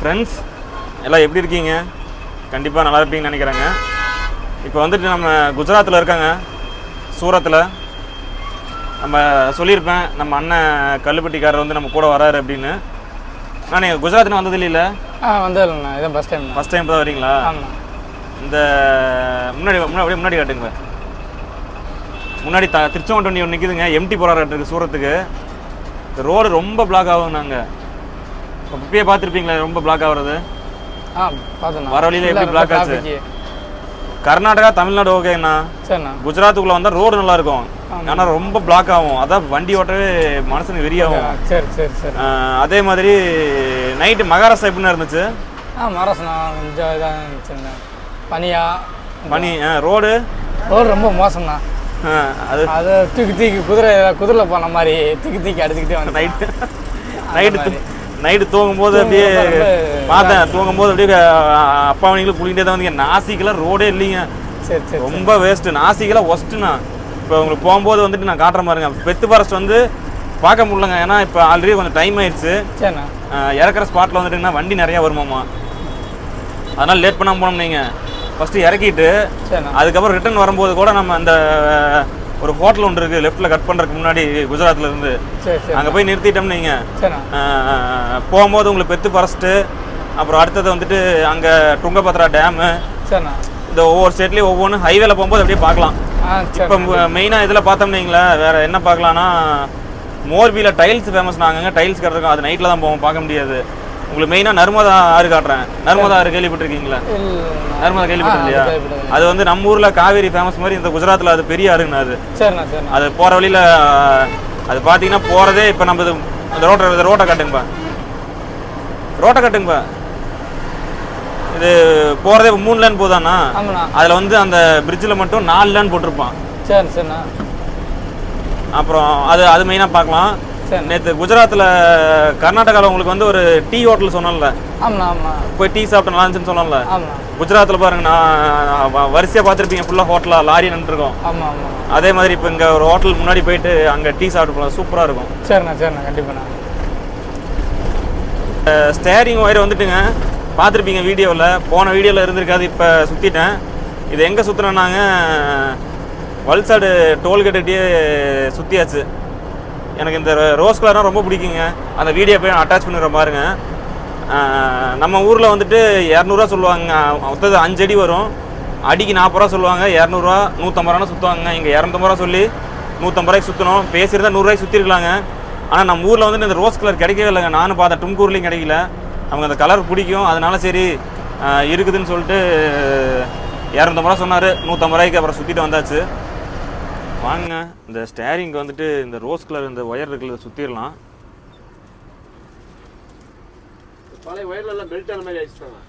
Friends எல்லாம் எப்படி இருக்கீங்க? கண்டிப்பாக நல்லா இருப்பீங்கன்னு நினைக்கிறேங்க. இப்போ வந்துட்டு நம்ம குஜராத்தில் இருக்காங்க. சூரத்தில் நம்ம சொல்லியிருப்பேன் நம்ம அண்ணன் கல்லுப்பட்டிக்காரர் வந்து நம்ம கூட வராரு அப்படின்னு. நான் நீங்கள் குஜராத்தில் வந்தது இல்லைல்ல ஆ வந்துடலண்ணா இதான் ஃபஸ்ட் டைம் ஃபஸ்ட் டைம் தான் வரீங்களா? இந்த முன்னாடி முன்னாடி முன்னாடி காட்டுங்க. முன்னாடி த திருச்செங்கோட்டு ஒன்று நிற்குதுங்க எம்டி போராட்டம் சூரத்துக்கு. இந்த ரோடு ரொம்ப பிளாக் ஆகும் நாங்கள் இப்பயே பார்த்துருப்பீங்களா ரொம்ப பிளாக் ஆகுறது. ஆ பார்த்தேண்ணா வர வழியில எப்படி block ஆச்சு? கர்நாடகா தமிழ்நாடு ஓகேண்ணா சரிண்ணா. குஜராத்துக்குள்ளே வந்தால் ரோடு நல்லா இருக்கும். ஆனால் ரொம்ப பிளாக் ஆகும். அதான் வண்டி ஓட்டவே மனசுக்கு வெறியாகும் சரி சரி சரி. அதே மாதிரி நைட்டு மகாராஷ்டிரா எப்படின்னு இருந்துச்சு? ஆ மரசண்ணா கொஞ்சம் இதாக இருந்துச்சுண்ணா. பனியா? மணி ரோடு ரோடு ரொம்ப மோசம்ண்ணா. அது அதை தூக்கி தூக்கி குதிரை குதிரை போன மாதிரி தூக்கி தூக்கி அடிச்சுக்கிட்டே வந்து நைட்டு நைட்டு நைட்டு தூங்கும்போது அப்படியே பார்த்தேன். தூங்கும்போது அப்படியே அப்பா அவங்களும் குளிக்கிட்டே தான் வந்தீங்க. நாசிக்கெல்லாம் ரோடே இல்லைங்க. சரி சரி ரொம்ப வேஸ்ட்டு நாசிக்கெல்லாம் ஒஸ்ட்டுண்ணா இப்போ உங்களுக்கு போகும்போது வந்துட்டு நான் காட்டுற பாருங்க. பெத்து ஃபாரஸ்ட் வந்து பார்க்க முடியலங்க. ஏன்னா இப்போ ஆல்ரெடி கொஞ்சம் டைம் ஆயிடுச்சு. இறக்குற ஸ்பாட்டில் வந்துட்டுங்கன்னா வண்டி நிறையா வருமாமா அதனால் லேட் பண்ணாமல் போனோம் நீங்கள் ஃபஸ்ட்டு இறக்கிட்டு அதுக்கப்புறம் ரிட்டர்ன் வரும்போது கூட நம்ம அந்த ஒரு ஹோட்டல் ஒன்று இருக்குது லெஃப்ட்டில் கட் பண்ணுறதுக்கு முன்னாடி குஜராத்ல இருந்து. அங்கே போய் நிறுத்திட்டோம் நீங்கள் போகும்போது உங்களுக்கு பெத்து பறஸ்ட்டு அப்புறம் அடுத்தது வந்துட்டு அங்கே டுங்கபத்ரா டேமு இந்த ஒவ்வொரு ஸ்டேட்லேயும் ஒவ்வொன்றும் ஹைவேல போகும்போது அப்படியே பார்க்கலாம். இப்போ மெயினாக இதில் பார்த்தோம்னீங்களா வேற என்ன பார்க்கலாம்னா மோர்பியில் டைல்ஸ் ஃபேமஸ் நாங்கள் டைல்ஸ் கட்டுறோம் அது நைட்டில் தான் போவோம் பார்க்க முடியாது. உங்களுக்கு மெயினாக நர்மதா ஆறு காட்டுறேன். நர்மதா ஆறு கேள்விப்பட்டிருக்கீங்களா? நர்மதா கேள்விப்பட்டது. அது வந்து நம்ம ஊரில் காவேரி ஃபேமஸ் மாதிரி இந்த குஜராத்தில் அது பெரிய ஆறுங்கண்ணா அது. அது போகிற வழியில் அது பார்த்தீங்கன்னா போகிறதே இப்போ நம்ம இந்த ரோட்டை இந்த ரோட்டை காட்டுங்கப்பா. ரோட்டை காட்டுங்கப்பா. இது போகிறதே மூணு லேன் ஆமாண்ணா. அதில் வந்து அந்த பிரிட்ஜில் மட்டும் நாலு லேன் போட்டிருப்பான். சரி சரிண்ணா. அப்புறம் அது அது மெயினாக பார்க்கலாம். சரி. நேற்று குஜராத்தில் கர்நாடகாவில் உங்களுக்கு வந்து ஒரு டீ ஹோட்டல் சொன்னேன்ல. ஆமாண்ணா ஆமாண்ணா போய் டீ சாப்பிட்ட நல்லா இருந்துச்சுன்னு ஆமாண்ணா குஜராத்தில் பாருங்க நான் வ- வரிசையா பார்த்துருப்பீங்க ஃபுல்லாக ஹோட்டலாக லாரி நின்றுருக்கோம் ஆமாம் ஆமாம் அதே மாதிரி இப்போ இங்கே ஒரு ஹோட்டல் முன்னாடி போயிட்டு அங்கே டீ சாப்பிட்டு போகலாம் சூப்பராக இருக்கும். சரிண்ணா சரிண்ணா கண்டிப்பாண்ணா ஸ்டேரிங் ஒயர் வந்துட்டுங்க. பார்த்துருப்பீங்க வீடியோவில் போன வீடியோவில் இருந்திருக்காது இப்போ சுற்றிட்டேன் இது எங்கே சுற்றுனேன்னாங்க வல்சாடு டோல்கேட்டே சுற்றியாச்சு எனக்கு இந்த ரோஸ் கலர்னால் ரொம்ப பிடிக்குங்க. அந்த வீடியோ போய் அட்டாச் பண்ணுற பாருங்க. நம்ம ஊரில் வந்துட்டு இரநூறுவா சொல்லுவாங்க. மொத்தது அஞ்சு அடி வரும். அடிக்கு நாற்பது ரூபா சொல்லுவாங்க. இரநூறுவா நூற்றம்பது ரூபான்னு சுற்றுவாங்க இங்கே இரநூத்தம்பது ரூபா சொல்லி நூற்றம்பது ரூபாய்க்கு சுற்றணும் பேசியிருந்தால் நூறுரூவாய்க்கு சுற்றிருக்கலாங்க ஆனால் நம்ம ஊரில் வந்துட்டு இந்த ரோஸ் கலர் கிடைக்கவே இல்லைங்க. நானும் பார்த்தேன். டும்கூர்லேயும் கிடைக்கல. அவங்க அந்த கலர் பிடிக்கும். அதனால சரி இருக்குதுன்னு சொல்லிட்டு இரநூத்தம்பது ரூபா சொன்னார். நூற்றம்பது ரூபாய்க்கு அப்புறம் சுற்றிட்டு வந்தாச்சு. வாங்க இந்த ஸ்டேரிங் வந்துட்டு இந்த ரோஸ் கலர் இந்த ஒயர் இருக்கிறத சுற்றிடலாம் பழைய ஒயர்ல எல்லாம் பெல்ட் ஆன மாதிரி ஆயிடுச்சுட்டாங்க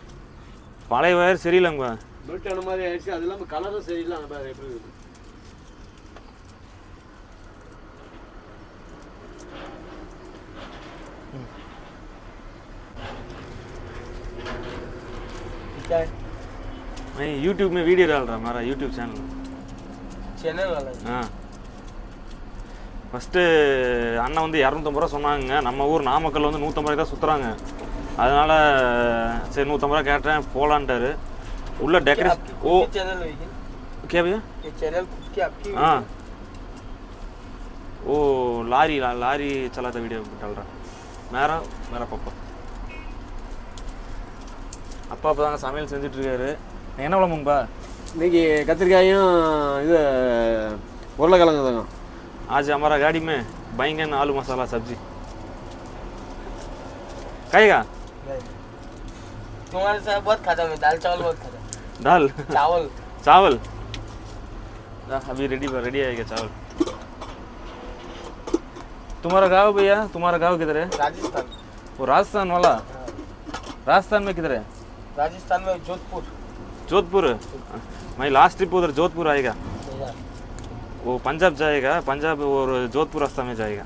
பழைய ஒயர் சரியில்லைங்க பெல்ட் ஆன மாதிரி ஆயிடுச்சு அது இல்லாமல் கலரும் சரியில்லை அந்த மாதிரி எப்படி இருக்குது मैं यूट्यूब में वीडियो डाल रहा हूँ हमारा यूट्यूब चैनल ஃபஸ்ட்டு அண்ணன் வந்து இரநூத்தம்பது ரூபா சொன்னாங்க. நம்ம ஊர் நாமக்கல் வந்து நூற்றம்பது ரூபாய் தான் சுற்றுறாங்க அதனால் சரி நூற்றம்பது ரூபா கேட்டேன் போகலான்ட்டாரு உள்ள டெக்கரேஷன் ஓ. கேவியா ஆ. ஓ லாரி லாரி சலாத்த வீடியோ கல்றேன் மேரா மேரா பாப்பா அப்பா அப்போ தாங்க சமையல் செஞ்சிட்ருக்காரு என்ன விளம்புங்கப்பா இன்னைக்கு கத்திரிக்காயும் இது உருளைக்கிழங்கு தாங்க आज हमारा गाड़ी में बैंगन आलू मसाला सब्जी खाएगा तुम्हारे साथ बहुत खाता हूँ मैं दाल चावल बहुत खाता हूँ दाल चावल चावल हाँ, अभी रेडी रेडी आएगा चावल तुम्हारा गांव भैया तुम्हारा गांव किधर है राजस्थान वो राजस्थान वाला राजस्थान में किधर है राजस्थान में जोधपुर जोधपुर मैं लास्ट ट्रिप उधर जोधपुर आएगा इधर। वो पंजाब जाएगा पंजाब और जोधपुर रास्ता में जाएगा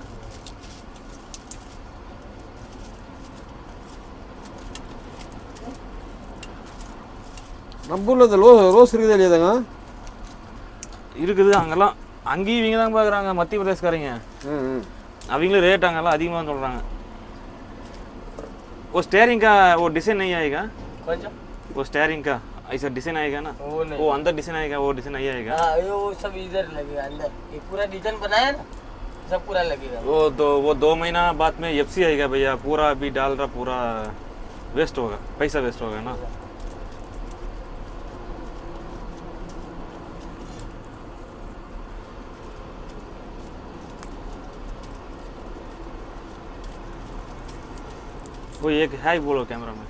நம்ம ஊரில் இந்த லோ ரோஸ் இருக்குது இல்லையாதாங்க இருக்குது அங்கெல்லாம் அங்கேயும் இவங்க தான் பார்க்குறாங்க மத்திய பிரதேஷ்காரங்க ம் ம் அவங்களும் ரேட் அங்கெல்லாம் அதிகமாக சொல்கிறாங்க वो स्टेयरिंग का वो डिजाइन नहीं आएगा कौन सा वो स्टेयरिंग का ऐसा डिज़ाइन आएगा ना? वो नहीं। वो अंदर डिज़ाइन आएगा वो डिज़ाइन नहीं आएगा। हाँ वो सब इधर लगेगा अंदर। ये पूरा डिज़ाइन बनाया ना सब पूरा लगेगा। वो दो वो दो महीना बाद में एफसी आएगा भैया पूरा अभी डाल रहा पूरा वेस्ट होगा पैसा वेस्ट होगा ना। वो एक है बोलो कैमरा में।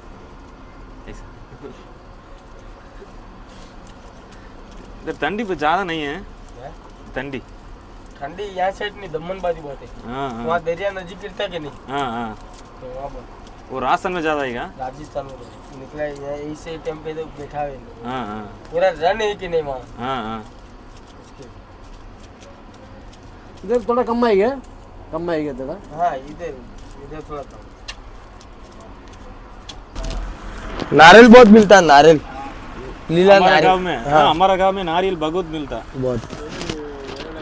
ऐसा। इधर ठंडी पे ज़्यादा नहीं है। ठंडी। ठंडी यहाँ साइड नहीं दमन बाजू बहुत है। हाँ हाँ। वहाँ दरिया नजीक गिरता है कि नहीं? हाँ हाँ। तो वहाँ पर। वो राजस्थान में ज़्यादा आएगा राजस्थान में निकला है, यहाँ इसे टाइम पे तो बैठा है। हाँ हाँ। पूरा रन है कि नहीं वहाँ? हाँ हाँ। इधर थोड़ा कम आएगा कम आएगा थोड़ा? हाँ इधर इधर थोड़ा कम। नारियल बहुत मिलता है नारियल। लीला हमारे गांव नारियल में हाँ हमारा गांव में नारियल बहुत मिलता बहुत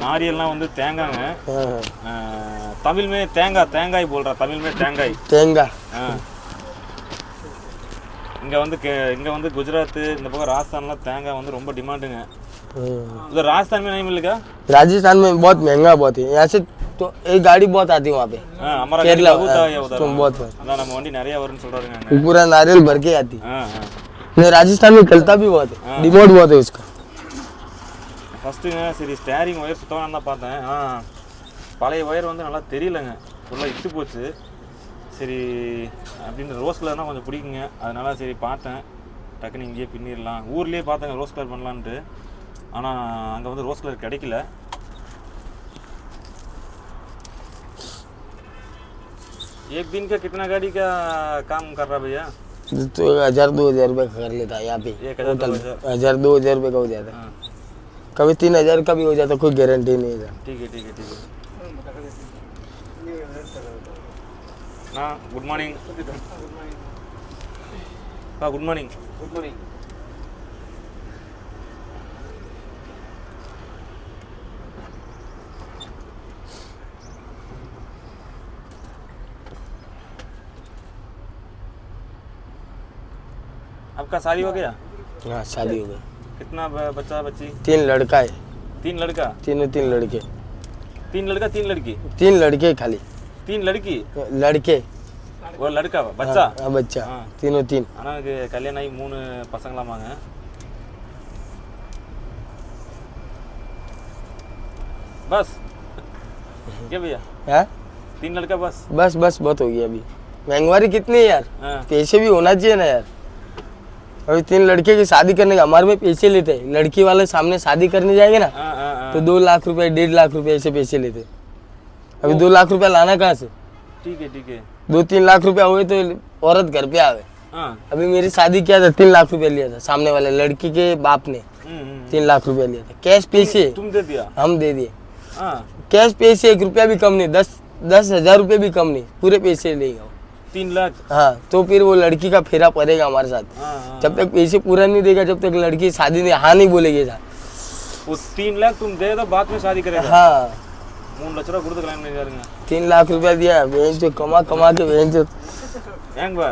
நாரியல்னா வந்து தேங்காங்க हाँ हाँ அஹ், தமிழ் में தேங்காய் தேங்காய் बोल रहा தமிழ் में தேங்காய் तेंगा ஆ. இங்க வந்து கே- இங்க வந்து குஜராத் இந்த பக்கம் ராஜஸ்தான்லாம் தேங்காய் வந்து ரொம்ப டிமாண்டுங்க उधर राजस्थान में नहीं मिलेगा राजस्थान में बहुत महंगा बहुत है यहाँ से तो एक गाड़ी बहुत आती है वहाँ पे हाँ हमारा केरला, गाड़ी बहुत आया उधर तुम बहुत அதான் நம்ம வண்டி நிறைய வரும்னு சொல்றாருங்க அங்க. वो पूरा नारियल भर के आती है ஆ ஆ नहीं राजस्थान में चलता भी बहुत है डिमोट बहुत है उसका ஃபஸ்ட்டுங்க சரி ஸ்டேரிங் ஒயர் சுத்தமாக தான் பார்த்தேன் ஆ பழைய ஒயர் வந்து நல்லா தெரியலங்க ஃபுல்லாக இட்டு போச்சு சரி அப்படின்னு ரோஸ் கலர்னால் கொஞ்சம் பிடிக்குங்க அதனால சரி பார்த்தேன் டக்குன்னு இங்கேயே பின்னிடலாம் ஊர்லேயே பார்த்தேங்க ரோஸ் கலர் பண்ணலான்ட்டு ஆனால் அங்கே வந்து ரோஸ் கலர் கிடைக்கல एक दिन का कितना गाड़ी का काम कर रहा भैया तो हज़ार दो हज़ार रुपये कर लेता यहाँ पे। होटल हज़ार दो हज़ार। रुपये का हो जाता। है। कभी तीन हज़ार का भी हो जाता कोई गारंटी नहीं है ठीक है ठीक है ठीक है। Good morning good morning good morning आपका शादी हो गया हाँ शादी हो गई कितना ब- बच्चा बच्ची तीन लड़का है तीन लड़का तीनों तीन लड़के तीन लड़का तीन लड़की तीन लड़के खाली तीन लड़की लड़के ஒரு லடுக்கா பச்சா हाँ बच्चा हाँ। तीनों तीन ஆனால் எனக்கு கல்யாணம் ஆகி மூணு பசங்களாமாங்க बस क्या भैया हाँ तीन लड़का बस बस बस बहुत हो गया अभी महंगवारी कितनी है यार हाँ पैसे भी होना चाहिए ना यार अभी तीन लड़के की शादी करने का हमारे में पैसे लेते हैं। लड़की वाले सामने शादी करने जाएँगे ना हाँ हाँ हाँ। तो दो लाख रुपए डेढ़ लाख रुपए ऐसे पैसे लेते अभी दो लाख रुपया लाना कहाँ से? ठीक है ठीक है। दो तीन लाख रुपया हुए तो औरत घर पे आवे हाँ। अभी मेरी शादी किया था तीन लाख रुपया लिया था सामने वाले लड़की के बाप ने। हम्म, हम्म। तीन लाख रुपया लिया था। कैश पैसे। तुम दे दिया? हम दे दिए। हाँ। कैश पैसे एक रुपया भी कम नहीं दस दस हज़ार रुपये भी कम नहीं पूरे पैसे लेगा वो। तीन लाख हाँ तो फिर वो लड़की का फेरा पड़ेगा हमारे साथ हाँ हाँ जब तक पैसे पूरा नहीं देगा जब तक लड़की शादी नहीं हाँ नहीं बोलेगी साथ वो तीन लाख तुम दे दो बाद में शादी करेगा हाँ மூணு லட்ச ரூபா கொடுத்து கல்யாணம் பண்ணிக்காருங்க तीन लाख रुपया दिया बहन जो कमा कमा के बहन जो ஏங்கப்பா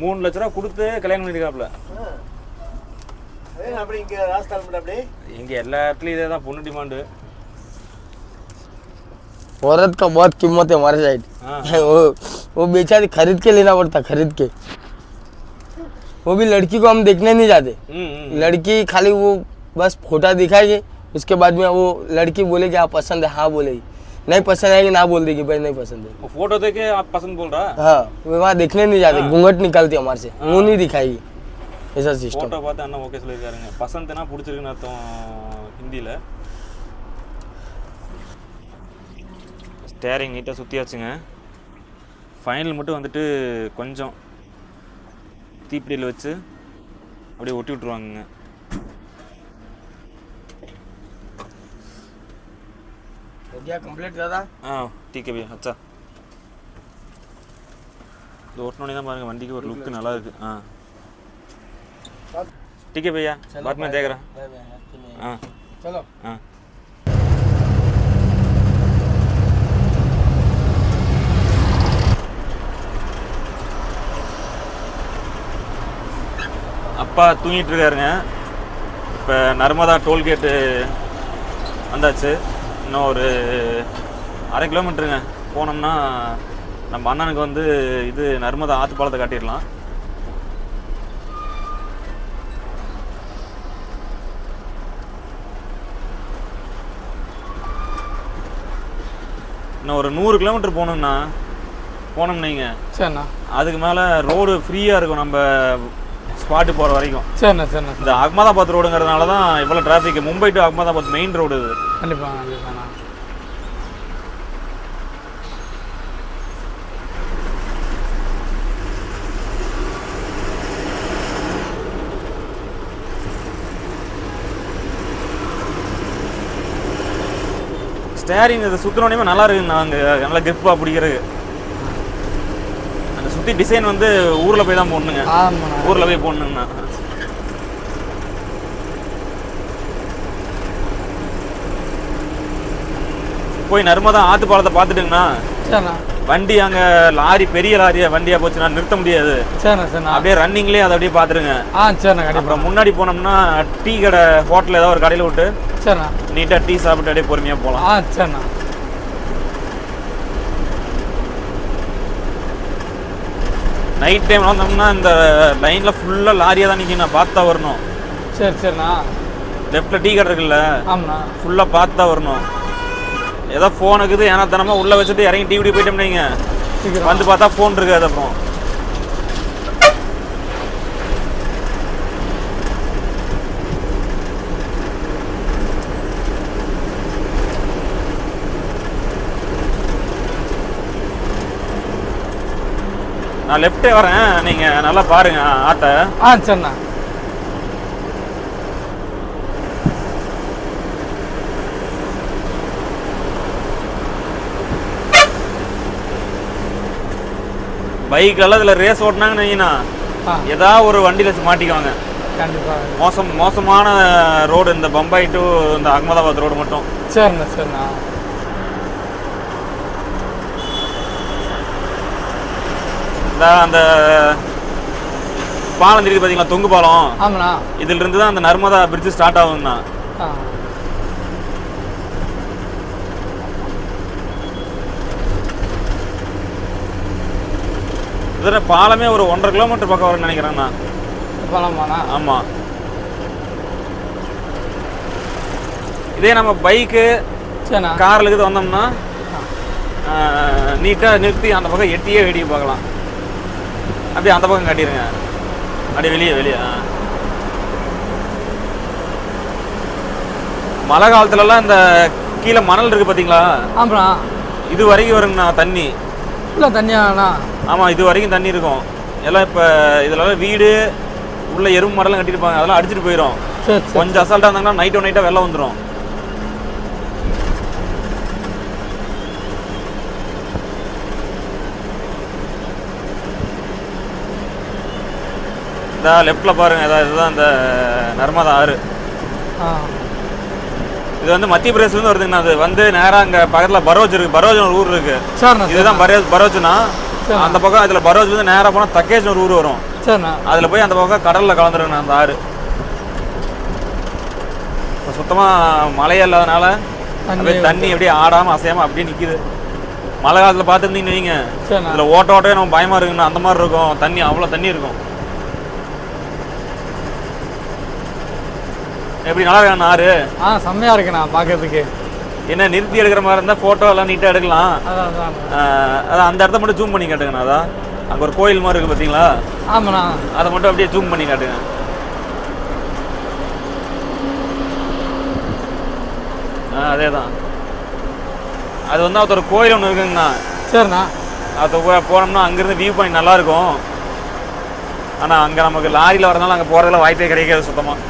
மூணு லட்ச ரூபா கொடுத்து கல்யாணம் பண்ணிருக்காப்ல அப்படி இங்கே ராஜஸ்தான் மட்டும் அப்படியே எங்க எல்லா இடத்துலயும் இதே தான் பொண்ணு டிமாண்டு औरत का बहुत कीमत है हमारे साइड हाँ वो वो बेचारी खरीद के लेना पड़ता खरीद के वो भी लड़की को हम देखने नहीं जाते हम्म, हम्म। लड़की खाली वो बस फोटा दिखाएगी उसके बाद में वो लड़की बोलेगी आप पसंद है हाँ बोलेगी नहीं पसंद आएगी ना बोल देगी भाई नहीं पसंद है वो फोटो देखे आप पसंद बोल रहा हाँ वो वहाँ देखने नहीं जाते घूंघट निकलती हमारे से मुंह नहीं दिखाएगी ऐसा सिस्टम ஃபோட்டோ பார்த்து அண்ணா ஓகே சொல்லியிருக்காருங்க பசந்தனா பிடிச்சிருக்குன்னு அர்த்தம் ஹிந்தியில் டேரிங் நீட்டாக சுற்றியாச்சுங்க ஃபைனல் மட்டும் வந்துட்டு கொஞ்சம் தீப்பிடியில் வச்சு அப்படியே ஒட்டி விட்ருவாங்கங்க கம்ப்ளீட் தாதா? ஆ அச்சா. இது ஓட்டினோடனே தான் பாருங்கள் வண்டிக்கு ஒரு லுக்கு நல்லா இருக்குது ஆ. டிகே பையா பாத்மே தேக்கிறேன் ஆ. ஆ. அப்பா தூங்கிட்டு இருக்காருங்க. இப்போ நர்மதா டோல்கேட்டு வந்தாச்சு. இன்னும் ஒரு அரை கிலோமீட்டருங்க. போனோம்னா நம்ம அண்ணனுக்கு வந்து இது நர்மதா பாலத்தை காட்டிடலாம். இன்னும் ஒரு நூறு கிலோமீட்டர் போகணுங்கண்ணா போனோம் நீங்கள் சரிண்ணா. அதுக்கு மேலே ரோடு ஃப்ரீயாக இருக்கும். நம்ம ஸ்பாட்டு போகிற வரைக்கும். சரிண்ணா சரிண்ணா இந்த அகமதாபாத் ரோடுங்கிறதுனால தான் இவ்வளோ traffic Mumbai to Ahmedabad main road இது. கண்டிப்பாக கண்டிப்பாண்ணா ஸ்டேரிங் இது சுற்றினோடனே நல்லா இருக்குங்கண்ணா அங்கே நல்லா கிரிப்பாக பிடிக்கிறது சுற்றி டிசைன் வந்து ஊரில் போய் தான் போடணுங்க. ஊரில் போய் போடணுங்கண்ணா. போய் நர்மதா ஆத்து பாலத்தை பார்த்துட்டுங்கண்ணா வண்டி அங்கே லாரி பெரிய லாரியா வண்டியாக போச்சுன்னா நிறுத்த முடியாது. அப்படியே ரன்னிங்லேயே அதை அப்படியே கண்டிப்பாக அப்புறம் முன்னாடி போனோம்னா டீ கடை ஹோட்டல் ஏதாவது ஒரு கடையில் விட்டு நீட்டாக டீ சாப்பிட்டு அப்படியே பொறுமையாக போகலாம் ஆ சரிண்ணா நைட் டைம் வந்தோம்னா இந்த லைனில் ஃபுல்லாக லாரியாக தான் நிற்கணும் பார்த்தா வரணும். சரி சரிண்ணா. லெஃப்ட்டில் டீ கடை இருக்குல்ல? ஆமாண்ணா. ஃபுல்லாக பார்த்து வரணும். ஏதோ ஃபோன் இருக்குது. ஏன்னா தனமாக உள்ளே வச்சுட்டு இறங்கி டிவி போயிட்டோம்னு வைங்க. சீக்கிரம். வந்து பார்த்தா ஃபோன் இருக்காது அப்புறம். நான் லெஃப்டே வரேன். நீங்கள் நல்லா பாருங்க ஆட்டை ஆ சரிண்ணா பைக்கெல்லாம் இதில் ரேஸ் ஓட்டினாங்கன்னு வைங்கண்ணா ஏதாவது ஒரு வண்டியில் மாட்டிக்குவாங்க. கண்டிப்பாக மோசம் மோசமான ரோடு இந்த பம்பாய் டு இந்த அகமதாபாத் ரோடு மட்டும். சரிண்ணா சரிண்ணா. இந்த அந்த பாலம் தெரியுது பார்த்தீங்களா தொங்கு பாலம். ஆமாண்ணா. இதுல இருந்து தான் அந்த நர்மதா பிரிட்ஜ் ஸ்டார்ட் ஆகுங்கண்ணா ஆ. இதில் பாலமே ஒரு ஒன்றரை கிலோமீட்டர் பக்கம் வரும்னு நினைக்கிறேண்ணா போகலாமாண்ணா ஆமாம் இதே நம்ம பைக்கு காரில் இருக்குது வந்தோம்னா நீட்டாக நிறுத்தி அந்த பக்கம் எட்டியே வேடிக்கை பார்க்கலாம். அப்படியே அந்த பக்கம் காட்டிடுங்க அப்படியே வெளியே வெளியே. மழை காலத்துலலாம் இந்த கீழே மணல் இருக்குது பார்த்தீங்களா ஆமாண்ணா. இது வரைக்கும் வருங்கண்ணா தண்ணி. ஃபுல்லாக தண்ணியாண்ணா. ஆமாம் இது வரைக்கும் தண்ணி இருக்கும். எல்லாம் இப்போ இதெல்லாம் வீடு உள்ள எறும்பு மடலாம் கட்டியிருப்பாங்க. அதெல்லாம் அடிச்சிட்டு போயிடும் கொஞ்சம் அசால்ட்டாக இருந்தாங்கன்னா நைட்டோ நைட்டாக வெள்ளம் வந்துடும் இந்த லெஃப்டில் பாருங்க இதான் இதுதான் இந்த நர்மதா ஆறு. இது வந்து மத்திய பிரதேசத்துலேருந்து வருதுங்கண்ணா அது? வந்து நேராக அங்கே பக்கத்தில் பரோஜ் இருக்குது பரோஜ்னு ஒரு ஊர் இருக்குது சரிண்ணா இதுதான் பரோஜ் பரோஜ்னா. அந்த பக்கம் இதில் பரோஜ் வந்து நேராக போனால் தக்கேஜ்னு ஒரு ஊர் வரும். சரிண்ணா. அதில் போய் அந்த பக்கம் கடலில் கலந்துருங்கண்ணா அந்த ஆறு. இப்போ சுத்தமாக மழையே இல்லாதனால தண்ணி அப்படியே தண்ணி அப்படியே ஆடாமல் அசையாமல் அப்படியே நிற்கிது மழை காலத்தில் பார்த்துருந்தீங்கன்னு வைங்க இதில் ஓட்ட ஓட்டவே நம்ம பயமாக இருக்குண்ணா அந்த மாதிரி இருக்கும். தண்ணி அவ்வளோ தண்ணி இருக்கும். எப்படி நல்லா இருக்காண்ணா ஆறு? ஆ செம்மையாக இருக்குண்ணா பார்க்கறதுக்கு என்ன நிறுத்தி எடுக்கிற மாதிரி இருந்தால் ஃபோட்டோ எல்லாம் நீட்டாக எடுக்கலாம். அதான் அந்த இடத்த மட்டும் ஜூம் பண்ணி காட்டுங்கண்ணா அதான். அங்கே ஒரு கோயில் மாதிரி இருக்குது பார்த்தீங்களா ஆமாண்ணா. அதை மட்டும் அப்படியே ஜூம் பண்ணி காட்டுங்க. ஆ அதே தான் அது வந்து ஒருத்தர் கோயில் ஒன்று இருக்குங்கண்ணா. சரிண்ணா. அது போனோம்னா அங்கேருந்து வியூ பாயிண்ட் நல்லா இருக்கும். ஆனால் அங்கே நமக்கு லாரியில் வரதுனால அங்கே போகிறதுல வாய்ப்பே கிடைக்காது சுத்தமாக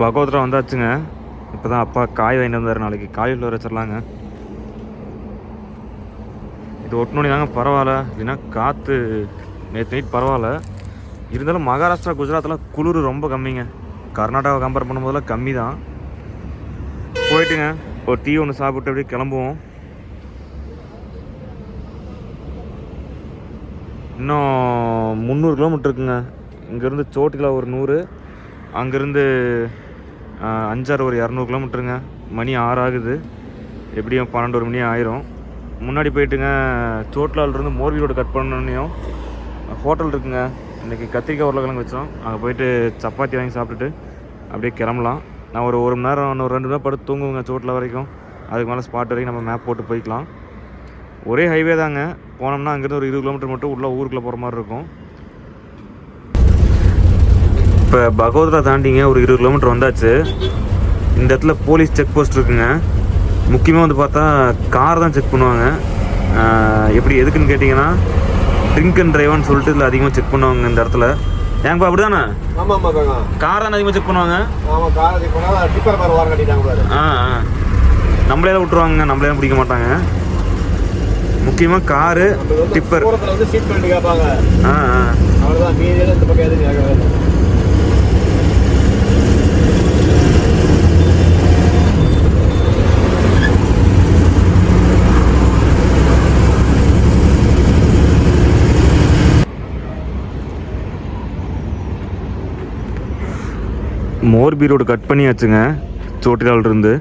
பகோத்ரா வந்தாச்சுங்க. இப்போ தான் அப்பா காய் வாங்கிட்டு வந்தார் நாளைக்கு. காலிஃப்ளவர் வச்சிடலாங்க இது ஒட்டுனோடி தாங்க பரவாயில்ல. இல்லைன்னா காற்று நேற்று நைட் பரவாயில்ல. இருந்தாலும் மகாராஷ்டிரா குஜராத்தில் குளிர் ரொம்ப கம்மிங்க. கர்நாடகா கம்பேர் பண்ணும்போதெல்லாம் கம்மி தான் போயிட்டுங்க. ஒரு டீ ஒன்று சாப்பிட்டு அப்படியே கிளம்புவோம். இன்னும் முந்நூறு கிலோமீட்டர் இருக்குங்க. இங்கேருந்து சோட்டிலா ஒரு நூறு அங்கேருந்து அஞ்சாறு ஒரு இரநூறு கிலோமீட்டருங்க மணி ஆறு ஆகுது. எப்படியும் பன்னெண்டு ஒரு மணி ஆயிரும். முன்னாடி போயிட்டுங்க சோட்லாவிலேருந்து மோர்வி ரோடு கட் பண்ணோன்னையும் ஹோட்டல் இருக்குங்க. இன்றைக்கி கத்திரிக்காய் உருளைக்கிழங்கு வச்சோம். அங்கே போயிட்டு சப்பாத்தி வாங்கி சாப்பிட்டுட்டு அப்படியே கிளம்பலாம். நான் ஒரு ஒரு மணி நேரம் இன்னும் ரெண்டு மணி நேரம் படுத்து தூங்குவேங்க சோட்டில் வரைக்கும். அதுக்கு மேலே ஸ்பாட் வரைக்கும் நம்ம மேப் போட்டு போய்க்கலாம். ஒரே ஹைவே தாங்க. போனோம்னா அங்கேருந்து ஒரு இருபது கிலோமீட்டர் மட்டும் உள்ள ஊருக்குள்ளே போகிற மாதிரி இருக்கும். இப்போ பகவத்ரா தாண்டிங்க ஒரு இருபது கிலோமீட்டர் வந்தாச்சு. இந்த இடத்துல போலீஸ் செக் போஸ்ட் இருக்குங்க. முக்கியமாக வந்து பார்த்தா கார் தான் செக் பண்ணுவாங்க. எப்படி எதுக்குன்னு கேட்டிங்கன்னா ட்ரிங்க் அண்ட் டிரைவர்னு சொல்லிட்டு இதில் அதிகமாக செக் பண்ணுவாங்க இந்த இடத்துல. ஏங்கப்பா அப்படி தானே கார் தான் அதிகமாக செக் பண்ணுவாங்க? ஆ ஆ. நம்மளே விட்டுருவாங்க நம்மளே பிடிக்க மாட்டாங்க. முக்கியமாக காரு டிப்பர். ஆ ஆ. மோர்பி ரோடு கட் பண்ணியாச்சுங்க. சோட்டிலால் இருந்து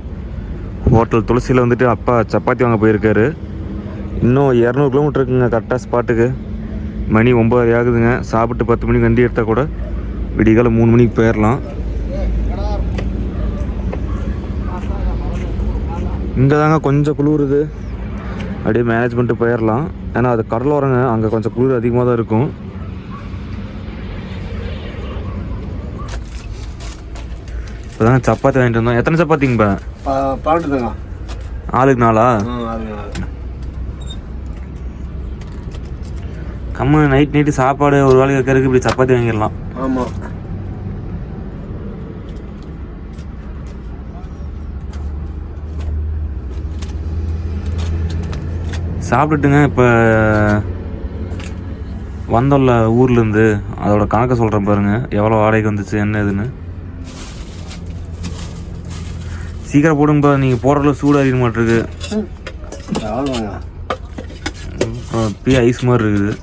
ஹோட்டல் துளசியில் வந்துட்டு அப்பா சப்பாத்தி வாங்க போயிருக்காரு. இன்னும் இரநூறு கிலோமீட்டர் இருக்குங்க கரெக்டாக ஸ்பாட்டுக்கு மணி ஒம்பது ஆகுதுங்க. சாப்பிட்டு பத்து மணிக்கு வண்டி எடுத்தால் கூட விடிகால மூணு மணிக்கு போயிடலாம் இங்கே தாங்க கொஞ்சம் குளிருது. அப்படியே மேனேஜ் பண்ணிட்டு போயிடலாம் ஏன்னா அது கடலோரங்க. அங்கே கொஞ்சம் குளிர் அதிகமாக தான் இருக்கும். இப்போதாங்க சப்பாத்தி வாங்கிட்டு வந்தோம். எத்தனை சப்பாத்திங்கப்பா ஆளுக்கு நாளா அது கம்மு நைட் நைட்டு சாப்பாடு ஒரு வேலைக்கு வைக்கிறதுக்கு இப்படி சப்பாத்தி வாங்கிடலாம். ஆமா. சாப்பிட்டுட்டுங்க இப்போ வந்தோம்ல ஊர்லேருந்து. அதோட கணக்கை சொல்கிறேன் பாருங்க. எவ்வளோ வாடகைக்கு வந்துச்சு என்ன இதுன்னு சீக்கிரம் போடுங்கப்பா நீங்கள் போடுறதுல சூடு அதிக மாட்டிருக்கு பீ ஐஸ் மாதிரி இருக்குது.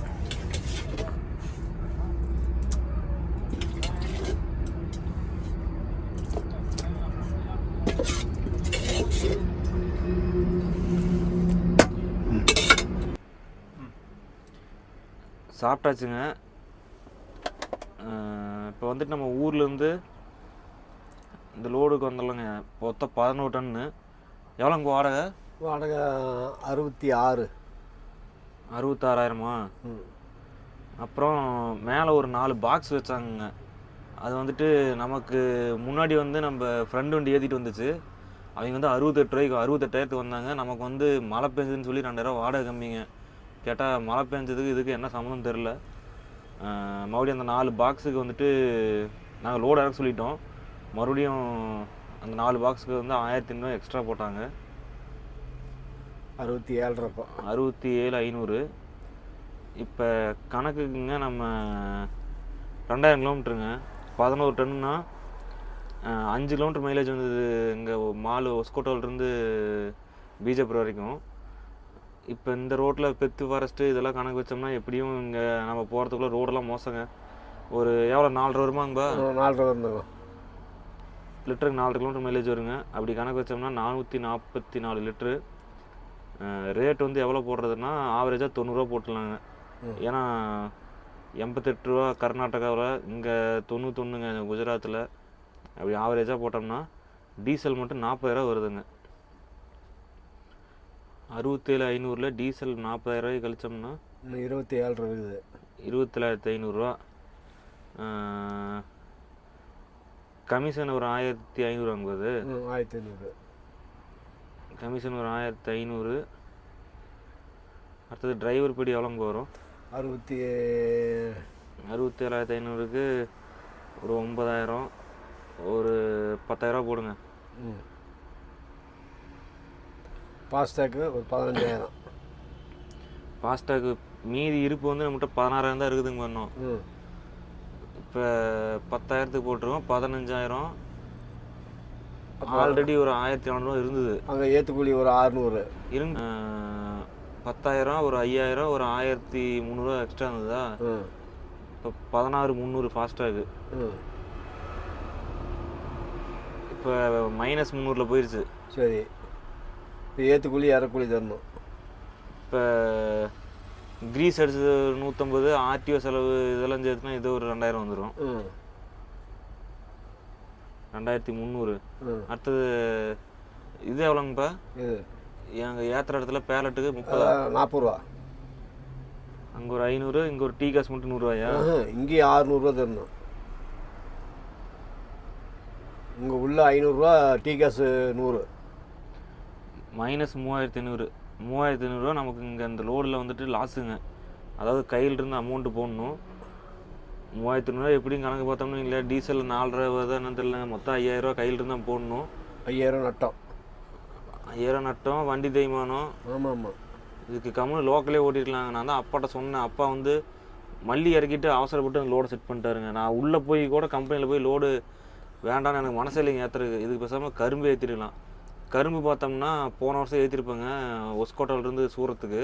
சாப்பிட்டாச்சுங்க. இப்போ வந்துட்டு நம்ம ஊர்லேருந்து இந்த லோடுக்கு வந்துடலாங்க மொத்தம் பதினோரு டன்னு. எவ்வளோங்க வாடகை? வாடகை அறுபத்தி ஆறு. அறுபத்தாறாயிரமா. அப்புறம் மேலே ஒரு நாலு பாக்ஸ் வச்சாங்கங்க. அது வந்துட்டு நமக்கு முன்னாடி வந்து நம்ம ஃப்ரெண்டு வண்டி ஏற்றிட்டு வந்துச்சு. அவங்க வந்து அறுபத்தெட்டு ரூபாய்க்கு அறுபத்தெட்டாயிரத்துக்கு வந்தாங்க. நமக்கு வந்து மழை பெஞ்சதுன்னு சொல்லி ரெண்டாயிரம் வாடகை கம்மிங்க. கேட்டால் மழை பெஞ்சதுக்கு இதுக்கு என்ன சம்மந்தம் தெரில மறுபடியும் அந்த நாலு பாக்ஸுக்கு வந்துட்டு நாங்கள் லோடு இறக்க சொல்லிட்டோம். மறுபடியும் அந்த நாலு பாக்ஸுக்கு வந்து ஆயிரத்தி ஐநூறு எக்ஸ்ட்ரா போட்டாங்க. அறுபத்தி ஏழரைப்போ அறுபத்தி ஏழு ஐநூறு. இப்போ கணக்குக்குங்க நம்ம ரெண்டாயிரம் கிலோமீட்டருங்க பதினோரு டன்னுனா அஞ்சு கிலோமீட்டர் மைலேஜ் வந்தது இங்கே மாலு ஒஸ்கோட்டோலேருந்து பீஜப்பூர் வரைக்கும். இப்போ இந்த ரோட்டில் பெத்து ஃபாரஸ்ட்டு இதெல்லாம் கணக்கு வச்சோம்னா எப்படியும் இங்கே நம்ம போகிறதுக்குள்ள ரோடெல்லாம் மோசங்க. ஒரு எவ்வளோ நாலரை வருமாங்கப்பா நாலரை வந்துங்க லிட்டருக்கு நாலு கிலோமீட்டர் மைலேஜ் வருங்க. அப்படி கணக்கு வச்சோம்னா நானூற்றி நாற்பத்தி நாலு லிட்ரு ரேட் வந்து எவ்வளோ போடுறதுன்னா ஆவரேஜாக தொண்ணூறுரூவா போட்டுடலாங்க. ஏன்னா எண்பத்தெட்டு ரூபா கர்நாடகாவில் இங்கே தொண்ணூத்தொன்னுங்க குஜராத்தில். அப்படி ஆவரேஜாக போட்டோம்னா டீசல் மட்டும் நாற்பதாயிரம் வருதுங்க. அறுபத்தேழு ஐநூறில் டீசல் நாற்பதாயிரரூவாய்க்கு கழிச்சோம்னா இருபத்தி ஏழரை இருக்குது. இருபத்தேழாயிரத்தி ஐநூறுரூவா கமிஷன் ஒரு ஆயிரத்தி ஐநூறு வாங்குவது ஆயிரத்தி ஐநூறு. கமிஷன் ஒரு ஆயிரத்தி ஐநூறு. அடுத்தது டிரைவர் படி எவ்வளோங்க வரும்? அறுபத்தி அறுபத்தேழாயிரத்தி ஐநூறுக்கு ஒரு ஒன்பதாயிரம். ஒரு பத்தாயிரரூவா போடுங்க. ம். ஃபாஸ்டேக்கு ஒரு பதினஞ்சாயிரம் ஃபாஸ்டாக்கு மீதி இருப்பு வந்து நம்மகிட்ட பதினாறாயிரம் தான் இருக்குதுங்க பண்ணோம் இப்போ பத்தாயிரத்துக்கு போட்டிருக்கோம் பதினஞ்சாயிரம். ஆல்ரெடி ஒரு ஆயிரத்தி நானூறுவா இருந்தது. அங்கே ஏற்றுக்கூலி ஒரு ஆறுநூறு. அஹ், பத்தாயிரம் ஒரு ஐயாயிரம் ஒரு ஆயிரத்தி முந்நூறுவா எக்ஸ்ட்ரா இருந்ததா? இப்போ பதினாறு முந்நூறு ஃபாஸ்டாகு இப்போ மைனஸ் முந்நூறில் போயிடுச்சு சரி. இப்போ ஏற்றுக்கூலி இறக்கூலி தரணும். இப்போ கிரீஸ் அடிச்சது நூற்றம்பது ஆர்டிஓ செலவு இதெல்லாம் சேர்த்துனா இது ஒரு ரெண்டாயிரம் வந்துடும் ரெண்டாயிரத்தி முந்நூறு. அடுத்தது இது எவ்வளோங்கப்பா? இது. எங்கள் ஏற்றுற இடத்துல பேலட்டுக்கு முப்பது? நாற்பது ரூபா அங்கே ஒரு ஐநூறு இங்கே ஒரு டீ காசு மட்டும் நூறுரூவாயா இங்கேயும் ஆறுநூறுவா தரணும். இங்கே உள்ள ஐநூறுரூவா டீ காசு நூறு. மைனஸ் மூவாயிரத்தி ஐநூறு. மூவாயிரத்தி ஐநூறுரூவா நமக்கு இங்கே அந்த லோடில் வந்துட்டு லாஸுங்க அதாவது கையில் இருந்து அமௌண்ட்டு போடணும். மூவாயிரத்தி ஐநூறுரூவா எப்படியும் கணக்கு பார்த்தோம்னா இல்லை டீசல் நாலரை வருதா என்னன்னு தெரியல. மொத்தம் ஐயாயிரரூவா கையில் இருந்து தான் போடணும். ஐயாயிரம் நட்டம். ஐயாயிரம் நட்டம் வண்டி தேய்மானம். ஆமாம் ஆமாம் இதுக்கு கம்முனு லோக்கலே ஓட்டிருக்கலாங்க. நான் தான் அப்பாட்ட சொன்னேன். அப்பா வந்து மல்லி இறக்கிட்டு அவசரப்பட்டு அந்த லோடை செட் பண்ணிட்டாருங்க. நான் உள்ளே போய் கூட கம்பெனியில் போய் லோடு வேண்டாம்னு எனக்கு மனசே இல்லைங்க. ஏற்றுறதுக்கு இதுக்கு பேசாமல் கரும்பு ஏற்றிடலாம் கரும்பு பார்த்தோம்னா போன வருஷம் ஏற்றிருப்பேங்க ஒஸ்கோட்டாவிலேருந்து சூரத்துக்கு.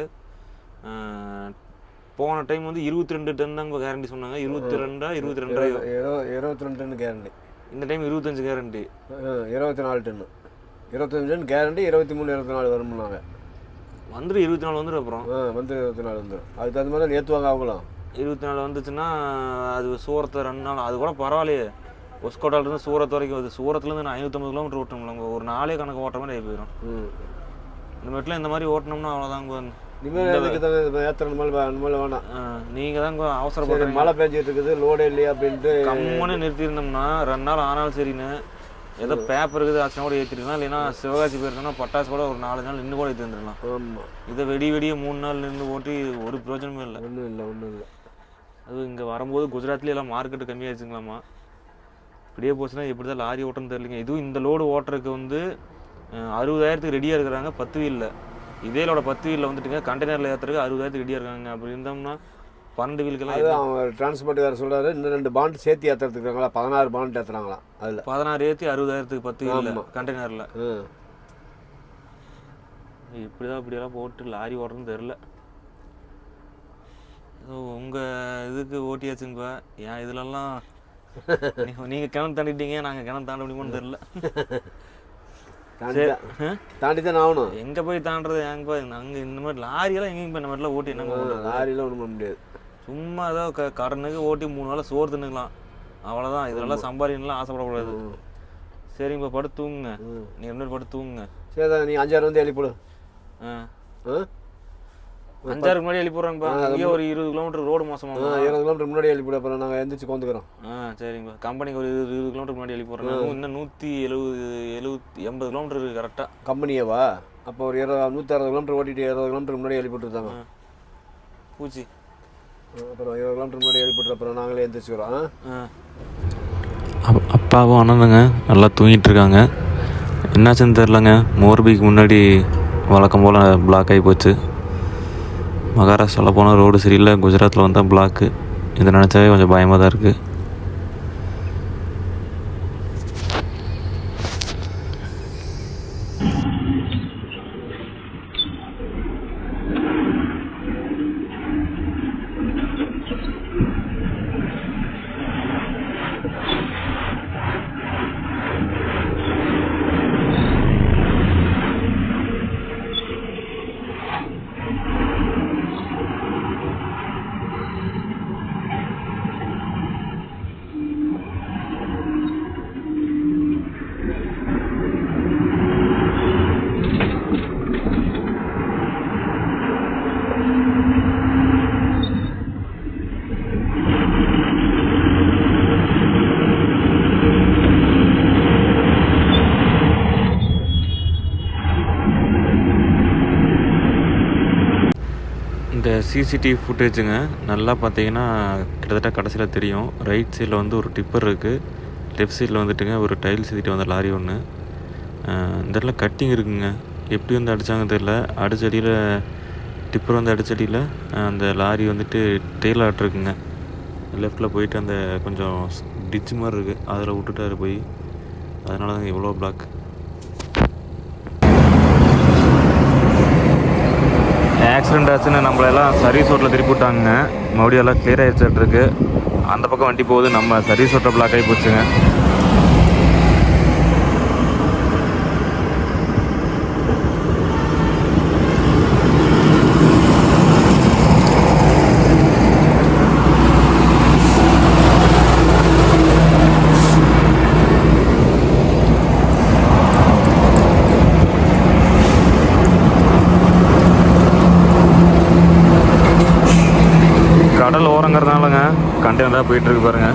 போன டைம் வந்து இருபத்தி ரெண்டு டன் தாங்க கேரண்டி சொன்னாங்க. இருபத்தி ரெண்டா இருபத்தி ரெண்டாயிரம் இருபது இருபத்தி ரெண்டு டன்னு கேரண்டி இந்த டைம் இருபத்தஞ்சு கேரண்டி இருபத்தி நாலு டன்னு இருபத்தஞ்சு டன் கேரண்டி இருபத்தி மூணு இருபத்தி நாலு வரும்னாங்க. வந்துடும் இருபத்தி நாலு வந்துடும் அப்புறம். ஆ வந்து இருபத்தி நாலு வந்துடும் அதுக்கு தகுந்த மாதிரி ஏற்றுவாங்க அவங்களும். இருபத்தி நாலு வந்துச்சுன்னா அது சூரத்தை ரெண்டு நாள் அது கூட பரவாயில்லையே. ஒஸ்கோட்டாலேருந்து சூரத் வரைக்கும் வருது. சூரத்துலேருந்து நான் ஐநூற்றம்பது கிலோமீட்டர் ஓட்டணும்ல ஒரு நாளே கணக்கு ஓட்டுற மாதிரி ஆகி போயிடும் இந்த மட்டும் இந்த மாதிரி ஓட்டினோம்னா அவ்வளோதாங்க எதுக்கு தான் அவசரப்படுறீங்க. மழை பெஞ்சிட்டு இருக்குது லோடு இல்லையா அப்படின்ட்டு. கம்முன்னு நிறுத்தியிருந்தோம்னா ரெண்டு நாள் ஆனாலும் சரின்னு ஏதோ பேப்பர் இருக்குது ஆச்சுனா கூட ஏற்றிருக்கலாம் இல்லைன்னா சிவகாசி போயிருந்தோம்னா பட்டாசு கூட ஒரு நாலு நாள் நின்று கூட ஏற்றி வந்துடலாம் ஆமாம் இதை வெடி வெடியே மூணு நாள் நின்று ஓட்டி ஒரு பிரயோஜனமே இல்லை. ஒன்றும் இல்லை ஒன்றும் இல்லை. அது இங்கே வரும்போது குஜராத்லேயே எல்லாம் மார்க்கெட்டு கம்மியாச்சுங்களாமா இப்படியே போச்சுன்னா எப்படி தான் லாரி ஓட்டணும்னு தெரியலைங்க. இதுவும் இந்த லோடு ஓட்டுறதுக்கு வந்து அறுபதாயிரத்துக்கு ரெடியாக இருக்கிறாங்க. பத்து வீலில் இதே லோட பத்து வீலில் வந்துட்டுங்க. கண்டெய்னரில் ஏற்றுறதுக்கு அறுபதாயிரத்துக்கு ரெடியாக இருக்காங்க. அப்படி இருந்தோம்னா பன்னெண்டு வீலுக்கெல்லாம் அவன் டிரான்ஸ்போர்ட்டுக்காரர் சொல்றாரு. இன்னும் ரெண்டு பாண்ட் சேர்த்து ஏற்றுறதுக்கு இருக்காங்களா? பதினாறு பாண்ட் ஏற்றுறாங்களாம் அதில். பதினாறு ஏற்றி அறுபதாயிரத்துக்கு பத்து வீலில். கண்டெய்னரில் இப்படிதான் இப்படியெல்லாம் போட்டு லாரி ஓட்டுறதுன்னு தெரில உங்கள் இதுக்கு ஓட்டியாச்சுங்கப்பா ஏன் இதுலலாம் நீங்கள் கிணறு தாண்டிட்டீங்க நாங்கள் கிணறு தாண்ட முடியுமான்னு தெரில தாண்டி தான் ஆகணும்? எங்கே போய் தாண்டுறது எங்கப்பா அங்கே இந்த மாதிரி லாரியெல்லாம் எங்கேயும் போய் இந்த மாதிரிலாம் ஓட்டி என்னங்க பண்ணுறது லாரியில் ஒன்றும் பண்ண முடியாது. சும்மா ஏதோ க கடனுக்கு ஓட்டி மூணு வேளை சோறு தின்னுக்கலாம். அவ்வளோதான் இதெல்லாம் சம்பாதிக்கலாம் ஆசைப்படக்கூடாது. சரிங்கப்பா படுத்து தூங்குங்க. ம். நீ ரெண்டு படுத்து தூங்குங்க. சரி நீ அஞ்சாறு வந்து எழுப்பிடு ஆ. ஆ? அஞ்சாருக்கு முன்னாடி எழுப்பி போடுறாங்கப்பா இங்கே ஒரு இருபது கிலோமீட்டர் ரோடு ஆ, மோசமாக இருபது கிலோமீட்டர் முன்னாடி எழுப்பிடு அப்புறம் நாங்கள் எந்திரிச்சு கோந்துக்கிறோம் ஆ சரிங்கப்பா. கம்பெனிக்கு ஒரு இருபது இருபது கிலோமீட்டர் முன்னாடி எழுப்பி போடுறேன் இன்னும் நூற்றி எழுபது எழுபத்தி எண்பது கிலோமீட்டர் இருக்குது கரெக்டாக கம்பெனியவா? அப்போ ஒரு இருபது நூற்றி அறுபது கிலோமீட்டர் ஓட்டிட்டு இருபது கிலோமீட்டர் முன்னாடி எழுப்பிட்டுருந்தாங்க பூச்சி. அப்புறம் இருபது கிலோமீட்டர் முன்னாடி எழுப்பிட்டு அப்புறம் நாங்களே எந்திரிச்சுக்கிறோம் அப்பாவும் அண்ணனுங்க நல்லா தூங்கிட்டு இருக்காங்க என்னாச்சுன்னு தெரிலங்க. மோர்பிக்கு முன்னாடி வழக்கம் போல் பிளாக் ஆகி போச்சு. மகாராஷ்டிராவில் போனால் ரோடு சரியில்லை குஜராத்தில் வந்தால் பிளாக்கு இதை நினச்சாவே கொஞ்சம் பயமாக தான் இருக்குது சிசிடிவி ஃபுட்டேஜுங்க நல்லா பார்த்தீங்கன்னா கிட்டத்தட்ட கடைசியில் தெரியும். ரைட் சைடில் வந்து ஒரு டிப்பர் இருக்குது லெஃப்ட் சைடில் வந்துட்டுங்க ஒரு டைல்ஸ் ஏற்றிட்டு வந்த லாரி ஒன்று இந்த இடத்துல கட்டிங் இருக்குங்க. எப்படி வந்து அடித்தாங்க தெரியல. அடிச்சடியில் டிப்பர் வந்து அடிச்சடியில் அந்த லாரி வந்துட்டு டெய்ல் ஆட்டிருக்குங்க லெஃப்ட்டில் போயிட்டு அந்த கொஞ்சம் டிச் மாதிரி இருக்குது அதில் விட்டுட்டாரு போய். அதனால தான் இவ்வளோ பிளாக் ஆக்சிடென்ட் ஆச்சுன்னு நம்மளெல்லாம் சர்வீஸ் ரோட்டில் திருப்பி விட்டாங்க. மறுபடியும் எல்லாம் கிளியர் ஆகிடுச்சிட்ருக்கு அந்த பக்கம் வண்டி போகுது நம்ம சர்வீஸ் ரோட்டில் பிளாக் ஆகி போச்சுங்க. தான் போயிட்டு இருக்கு பாருங்க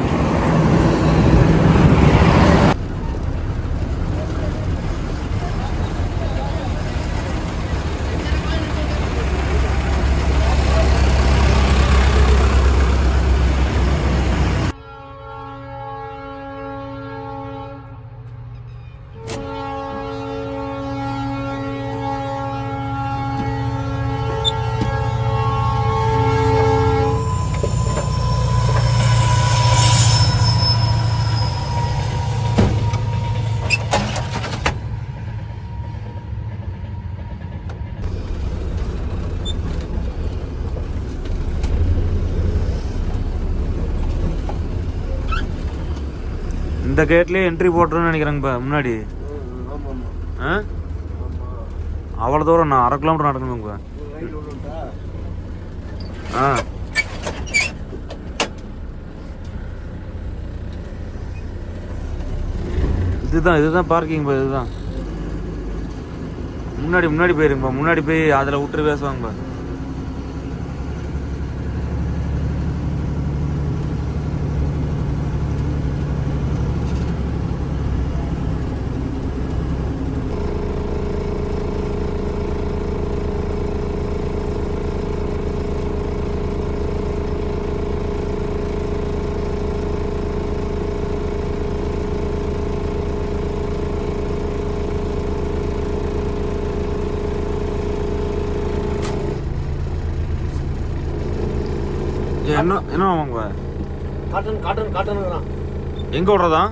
இந்த கேட்லயே என்ட்ரி போட்டுருன்னு நினைக்கிறேங்கப்பா முன்னாடி. ஆ? அவ்வளோ தூரம் நான் அரை கிலோமீட்டர் நடக்கணுங்கப்பா ஆ. இதுதான் இதுதான் பார்க்கிங்ப்பா இதுதான். முன்னாடி முன்னாடி போயிருங்கப்பா முன்னாடி போய் அதில் விட்டுரு பேசுவாங்கப்பா என்ன என்ன ஆமாங்கப்பா காட்டன் காட்டன் காட்டனுங்கிறான். எங்கே விட்றதா?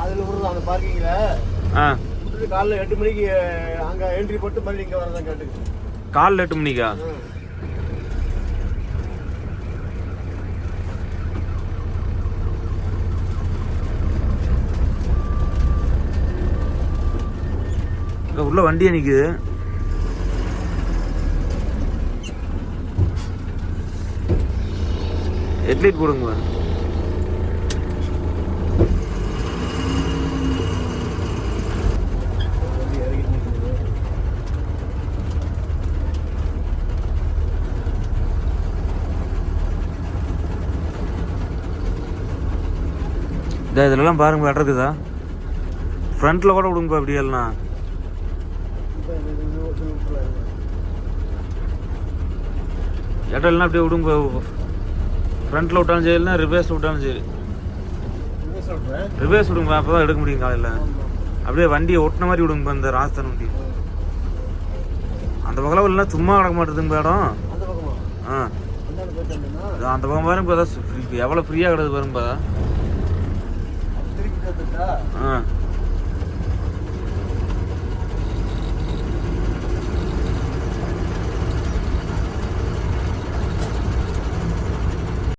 அதில் விடுறது அந்த பார்க்கிங்கில் ஆ. விட்டுட்டு காலைல எட்டு மணிக்கு அங்கே என்ட்ரி போட்டு மறுபடியும் இங்கே வரதான் கேட்டுக்கு. காலைல எட்டு மணிக்கா? உள்ள வண்டியே நிக்குது? ஹெட்லைட் போடுங்க இந்த இதுலலாம் பாருங்க இடம் இருக்குதா ஃப்ரண்ட்ல கூட விடுங்கப்பா அப்படி எல்லாம். இடம் இல்லைன்னா அப்படியே விடுங்க ஃப்ரண்ட்ல விட்டாலும் சரி இல்லைன்னா ரிவர்ஸ்ல விட்டாலும் சரி. சொல்கிறேன் விடுங்கப்பா அப்போ தான் எடுக்க முடியும் காலையில். அப்படியே வண்டியை ஒட்டின மாதிரி விடுங்க இந்த ராஜஸ்தான் வண்டி. அந்த பக்கம் இல்லைன்னா சும்மா கிடக்க மாட்டேதுங்க இடம். ஆ. அந்த பக்கம் பாருங்க இப்போ எவ்வளோ ஃப்ரீயாக கிடக்குது பாருங்க ஆ.